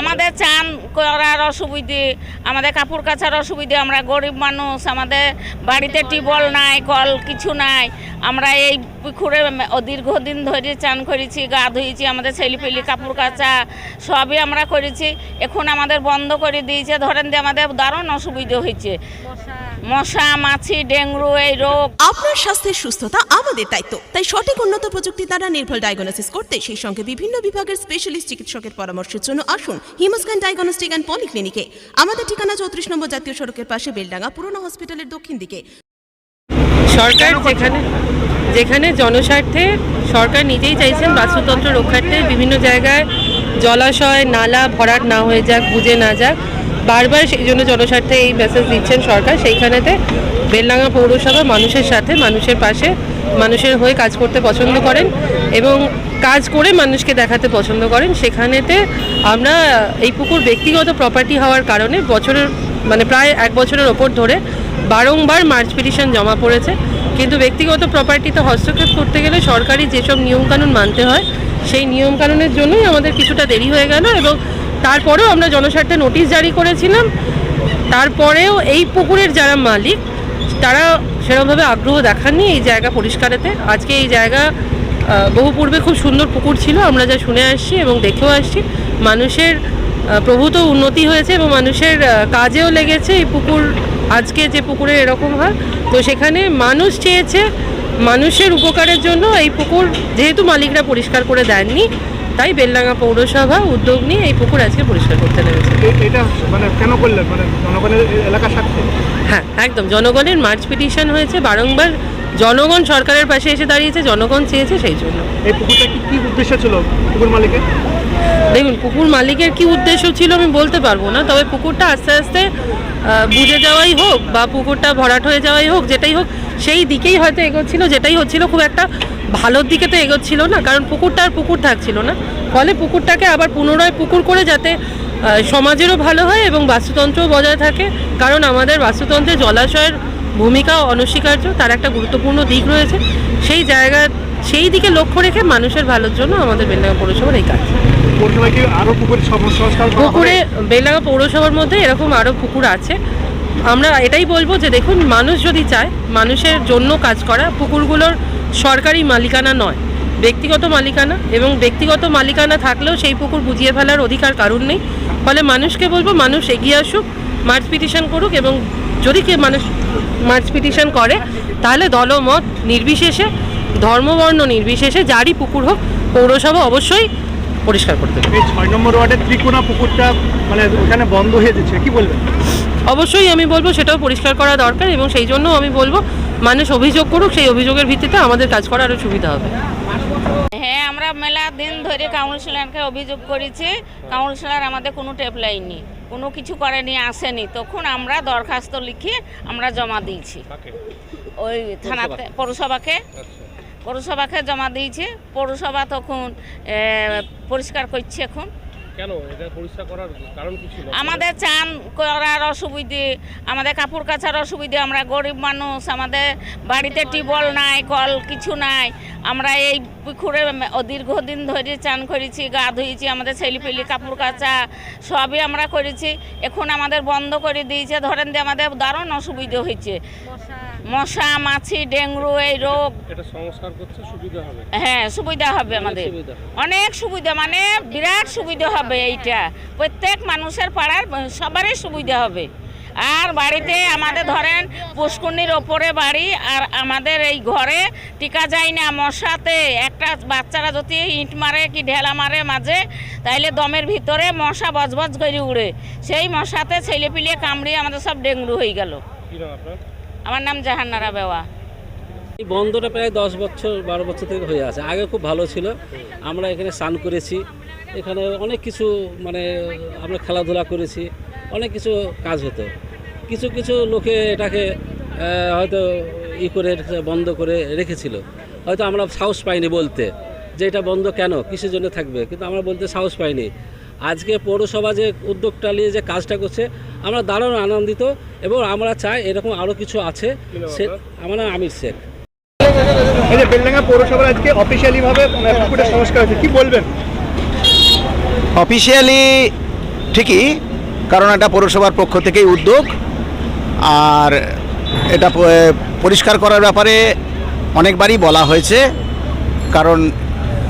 আমাদের চান করার অসুবিধে আমাদের কাপড় কাচার অসুবিধে আমরা গরিব মানুষ আমাদের বাড়িতে টিবল নাই কল কিছু নাই। আমরা এই পুকুরে দীর্ঘদিন ধরে চান করেছি গা ধুয়েছি আমাদের ছেলেপিলি কাপড় কাচা সবই আমরা করেছি। এখন আমাদের বন্ধ করে দিয়েছে। ধরেন যে আমাদের দারুণ অসুবিধে হয়েছে। মশা। মাছি ডেঙ্গু এই রোগ। আপনার স্বাস্থ্যের সুস্থতা আমাদের দায়িত্ব। তাই সঠিক উন্নত প্রযুক্তি দ্বারা নির্ভুল ডায়াগনোসিস করতে সেই সঙ্গে বিভিন্ন বিভাগের স্পেশালিস্ট চিকিৎসকের পরামর্শের জন্য আসুন হিমোস্ক্যান ডায়াগনস্টিক অ্যান্ড পলিক্লিনিকে আমাদের ঠিকানা চৌত্রিশ নম্বর জাতীয় সড়কের পাশে বেলডাঙ্গা পুরনো হসপিটালের দক্ষিণ দিকে। সরকার যেখানে যেখানে জনস্বার্থে সরকার নিজেই চাইছেন বাস্তুতন্ত্র রক্ষার্থে বিভিন্ন জায়গায় জলাশয় নালা ভরাট না হয়ে যাক বুঝে না যাক। বারবার সেই জন্য জনস্বার্থে এই মেসেজ দিচ্ছেন সরকার। সেইখানেতে বেলডাঙ্গা পৌরসভা মানুষের সাথে মানুষের পাশে মানুষের হয়ে কাজ করতে পছন্দ করেন এবং কাজ করে মানুষকে দেখাতে পছন্দ করেন। সেখানেতে আমরা এই পুকুর ব্যক্তিগত প্রপার্টি হওয়ার কারণে বছরের মানে প্রায় এক বছরের ওপর ধরে বারংবার মার্চ পিটিশন জমা পড়েছে। কিন্তু ব্যক্তিগত প্রপার্টিতে হস্তক্ষেপ করতে গেলে সরকারি যেসব নিয়মকানুন মানতে হয়, সেই নিয়মকানুনের জন্যই আমাদের কিছুটা দেরি হয়ে গেল এবং তারপরেও আমরা জনস্বার্থে নোটিশ জারি করেছিলাম। তারপরেও এই পুকুরের যারা মালিক, তারা সেরকমভাবে আগ্রহ দেখাননি এই জায়গা পরিষ্কারেতে। আজকে এই জায়গা বহু পূর্বে খুব সুন্দর পুকুর ছিল, আমরা যা শুনে আসছি এবং দেখেও আসছি। মানুষের প্রভূত উন্নতি হয়েছে এবং মানুষের কাজেও লেগেছে এই পুকুর আজকে যে পুকুরে এরকম হয় তো সেখানে মানুষ চেয়েছে মানুষের উপকারের জন্য এই পুকুর যেহেতু মালিকরা পরিষ্কার করে দেননি তাই বেলডাঙ্গা পৌরসভা উদ্যোগ নিয়ে এই পুকুর আজকে পরিষ্কার করতে নেমেছে। এটা মানে কেন করলেন? মানে জনগণের এলাকার স্বার্থে? হ্যাঁ একদম। জনগণের মার্চ পিটিশন হয়েছে বারংবার জনগণ সরকারের পাশে এসে দাঁড়িয়েছে জনগণ চেয়েছে সেই জন্য। এই পুকুরটা কি কি উদ্দেশ্য ছিল পুকুর মালিকের? দেখুন, পুকুর মালিকের কি উদ্দেশ্য ছিল আমি বলতে পারব না, তবে পুকুরটা আস্তে আস্তে বুঝে যাওয়াই হোক বা পুকুরটা ভরাট হয়ে যাওয়াই হোক, যেটাই হোক, সেই দিকেই হয়তো এগোচ্ছিল, যেটাই হচ্ছিল খুব একটা ভালোর দিকে তো এগোচ্ছিল না, কারণ পুকুরটা আর পুকুর থাকছিল না। ফলে পুকুরটাকে আবার পুনরায় পুকুর করে যাতে সমাজেরও ভালো হয় এবং বাস্তুতন্ত্রও বজায় থাকে, কারণ আমাদের বাস্তুতন্ত্রে জলাশয়ের ভূমিকা অনস্বীকার্য, তার একটা গুরুত্বপূর্ণ দিক রয়েছে। সেই জায়গা সেই দিকে লক্ষ্য রেখে মানুষের ভালোর জন্য আমাদের বেলডাঙ্গা পৌরসভার এই কাজ? পুকুরে বেলডাঙ্গা পৌরসভার মধ্যে এরকম আরও পুকুর আছে। আমরা এটাই বলব যে দেখুন মানুষ যদি চায় মানুষের জন্য কাজ করা পুকুরগুলোর সরকারি মালিকানা নয় ব্যক্তিগত মালিকানা এবং ব্যক্তিগত মালিকানা থাকলেও সেই পুকুর বুঝিয়ে ফেলার অধিকার কারণ নেই। ফলে মানুষকে বলব মানুষ এগিয়ে আসুক মার্চ পিটিশন করুক এবং যদি কে মানুষ মার্চ পিটিশন করে তাহলে দলমত নির্বিশেষে ধর্মবর্ণ নির্বিশেষে যারই পুকুর হোক পৌরসভা অবশ্যই পরিষ্কার করতে দেবে। এই ছয় নম্বর ওয়ার্ডের ত্রিকোণা পুকুরটা মানে ওখানে বন্ধ হয়ে যাচ্ছে কি বলবেন? অবশ্যই আমি বলব সেটাও পরিষ্কার করা দরকার এবং সেই জন্য আমি বলব মানুষ অভিযোগ করুক সেই অভিযোগের ভিত্তিতে আমাদের কাজ করা আরও সুবিধা হবে। হ্যাঁ আমরা মেলা দিন ধরে কাউন্সিলরকে অভিযোগ করেছি কাউন্সিলর আমাদের কোনো টেপ লাইনি কোনো কিছু করেনি আসেনি। তখন আমরা দরখাস্ত লিখে আমরা জমা দিয়েছি। ওই থানাতে পৌরসভাকে। পৌরসভাকে জমা দিয়েছি পৌরসভা তখন পরিষ্কার করছে এখন। কেন? এটা পরিষ্কার করার কারণ কি ছিল? আমাদের চান করার অসুবিধে আমাদের কাপড় কাচার অসুবিধে আমরা গরিব মানুষ আমাদের বাড়িতে টিবল নাই কল কিছু নাই। আমরা এই পুকুরে দীর্ঘদিন ধরে চান করেছি গা ধুয়েছি আমাদের ছেলেপিলি কাপড় কাচা সবই আমরা করেছি। এখন আমাদের বন্ধ করে দিয়েছে ধরেন যে আমাদের দারুণ অসুবিধে হয়েছে। মশা মাছি ডেঙ্গু এই রোগ। হ্যাঁ সুবিধা হবে আমাদের। অনেক সুবিধা মানে বিরাট সুবিধা হবে এইটা। প্রত্যেক মানুষের পাড়ার সবারই সুবিধা হবে। আর বাড়িতে আমাদের ধরেন পুষ্করণীর ওপরে বাড়ি আর আমাদের এই ঘরে টিকা যায় না মশাতে। একটা বাচ্চারা যদি ইট মারে কি ঢেলা মারে মাঝে তাইলে দমের ভিতরে মশা বজবজ করে উড়ে। সেই মশাতে ছেলে পিলিয়ে কামড়িয়ে আমাদের সব ডেঙ্গু হয়ে গেল। কি নাম আপনার? আমার নাম জাহান্নারা বেওয়া। এই বন্ধটা প্রায় দশ বছর, বারো বছর থেকে হয়ে আছে। আগে খুব ভালো ছিল। আমরা এখানে স্নান করেছি। এখানে অনেক কিছু মানে আমরা খেলাধুলা করেছি। অনেক কিছু কাজ হতো। কিছু কিছু লোকে এটাকে হয়তো ই করে বন্ধ করে রেখেছিল। হয়তো আমরা সাহস পাইনি বলতে যে এটা বন্ধ কেন? কিসের জন্য থাকবে? কিন্তু আমরা বলতে সাহস পাইনি। আজকে পৌরসভা যে উদ্যোগটা নিয়ে যে কাজটা করছে আমরা দারুণ আনন্দিত এবং আমরা চাই এরকম আরও কিছু আছে। সে আমার নাম আমির শেখ। এই যে বেলডাঙ্গা পৌরসভার আজকে অফিসিয়ালিভাবে মানে পুকুরটা সংস্কার হয়েছে কি বলবেন? অফিসিয়ালি ঠিকই কারণ এটা পৌরসভার পক্ষ থেকেই উদ্যোগ। আর এটা পরিষ্কার করার ব্যাপারে অনেকবারই বলা হয়েছে কারণ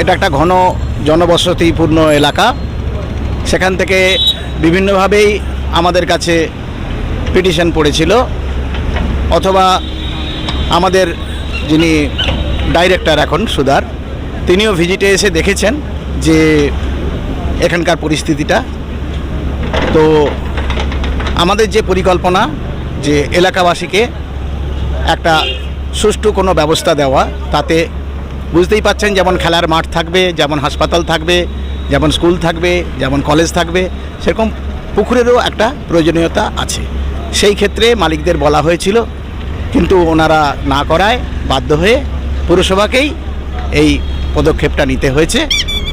এটা একটা ঘন জনবসতিপূর্ণ এলাকা। সেখান থেকে বিভিন্নভাবেই আমাদের কাছে পিটিশন পড়েছিল, অথবা আমাদের যিনি ডাইরেক্টর এখন, সুধার, তিনিও ভিজিটে এসে দেখেছেন যে এখানকার পরিস্থিতিটা। তো আমাদের যে পরিকল্পনা, যে এলাকাবাসীকে একটা সুষ্ঠু কোনো ব্যবস্থা দেওয়া, তাতে বুঝতেই পাচ্ছেন যেমন খেলার মাঠ থাকবে, যেমন হাসপাতাল থাকবে যেমন স্কুল থাকবে যেমন কলেজ থাকবে সেরকম পুকুরেরও একটা প্রয়োজনীয়তা আছে। সেই ক্ষেত্রে মালিকদের বলা হয়েছিল কিন্তু ওনারা না করায় বাধ্য হয়ে পুরসভাকেই এই পদক্ষেপটা নিতে হয়েছে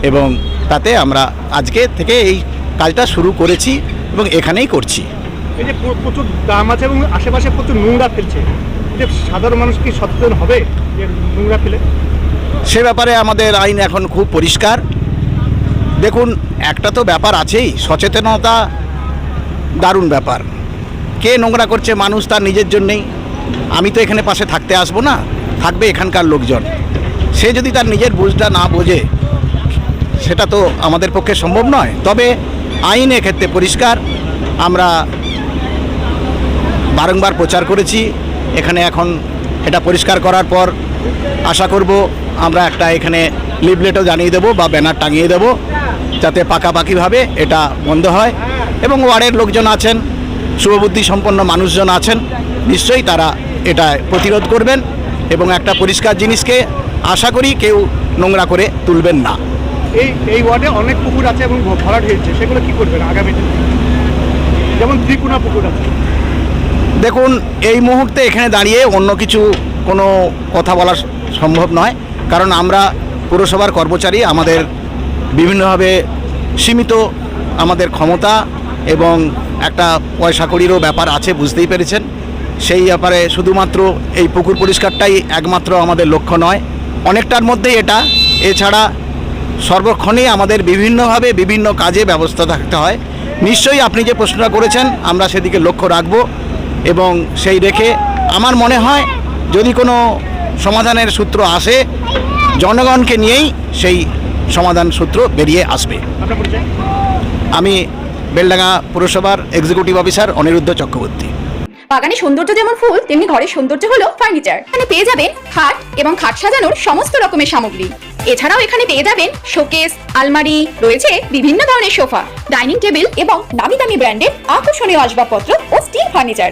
এবং তাতে আমরা আজকে থেকে এই কাজটা শুরু করেছি এবং এখানেই করছি। এই যে প্রচুর দাম আছে এবং আশেপাশে প্রচুর নোংরা ফেলছে। যে সাধারণ মানুষ কি সচেতন হবে যে নোংরা ফেলে? সে ব্যাপারে আমাদের আইন এখন খুব পরিষ্কার। দেখুন, একটা তো ব্যাপার আছেই, সচেতনতা দারুণ ব্যাপার। কে নোংরা করছে মানুষ তার নিজের জন্যেই? আমি তো এখানে পাশে থাকতে আসব না, থাকবে এখানকার লোকজন। সে যদি তার নিজের বুঝটা না বোঝে, সেটা তো আমাদের পক্ষে সম্ভব নয়। তবে আইন এক্ষেত্রে পরিষ্কার, আমরা বারংবার প্রচার করেছি, এখানে এখন এটা পরিষ্কার করার পর আশা করব আমরা একটা এখানে লিফলেটও জানিয়ে দেবো বা ব্যানার টাঙিয়ে দেবো। যাতে পাকাপাকিভাবে এটা বন্ধ হয় এবং ওয়ার্ডের লোকজন আছেন শুভবুদ্ধি সম্পন্ন মানুষজন আছেন নিশ্চয়ই তারা এটা প্রতিরোধ করবেন এবং একটা পরিষ্কার জিনিসকে আশা করি কেউ নোংরা করে তুলবেন না। এই এই ওয়ার্ডে অনেক পুকুর আছে এবং ভরাট হয়েছে সেগুলো কি করবেন আগামীতে যেমন ত্রিকুণা পুকুর আছে। দেখুন এই মুহূর্তে এখানে দাঁড়িয়ে অন্য কিছু কোনো কথা বলা সম্ভব নয় কারণ আমরা পুরসভার কর্মচারী আমাদের বিভিন্নভাবে সীমিত আমাদের ক্ষমতা এবং একটা পয়সা কড়িরও ব্যাপার আছে, বুঝতেই পেরেছেন। সেই ব্যাপারে শুধুমাত্র এই পুকুর পরিষ্কারটাই একমাত্র আমাদের লক্ষ্য নয়। অনেকটার মধ্যেই এটা। এছাড়া সর্বক্ষণেই আমাদের বিভিন্নভাবে বিভিন্ন কাজে ব্যবস্থা থাকতে হয়। নিশ্চয়ই আপনি যে প্রশ্নটা করেছেন, আমরা সেদিকে লক্ষ্য রাখব এবং সেই রেখে আমার মনে হয় যদি কোনো সমাধানের সূত্র আসে, জনগণকে নিয়েই সেই সমাধান সূত্র বেরিয়ে আসবে। আমি বেলডাঙ্গা পুরসভার এক্সিকিউটিভ অফিসার অনিরুদ্ধ চক্রবর্তী। বাগানে সৌন্দর্য যেমন ফুল তেমনি ঘরের সৌন্দর্য হলো ফার্নিচার এখানে পেয়ে যাবেন খাট এবং খাট সাজানোর সমস্ত রকমের সামগ্রী। এছাড়াও এখানে পেয়ে যাবেন শোকেস আলমারি রয়েছে বিভিন্ন ধরনের সোফা ডাইনিং টেবিল এবং নামি দামি ব্র্যান্ডের আকর্ষণীয় আসবাবপত্র ও স্টিল ফার্নিচার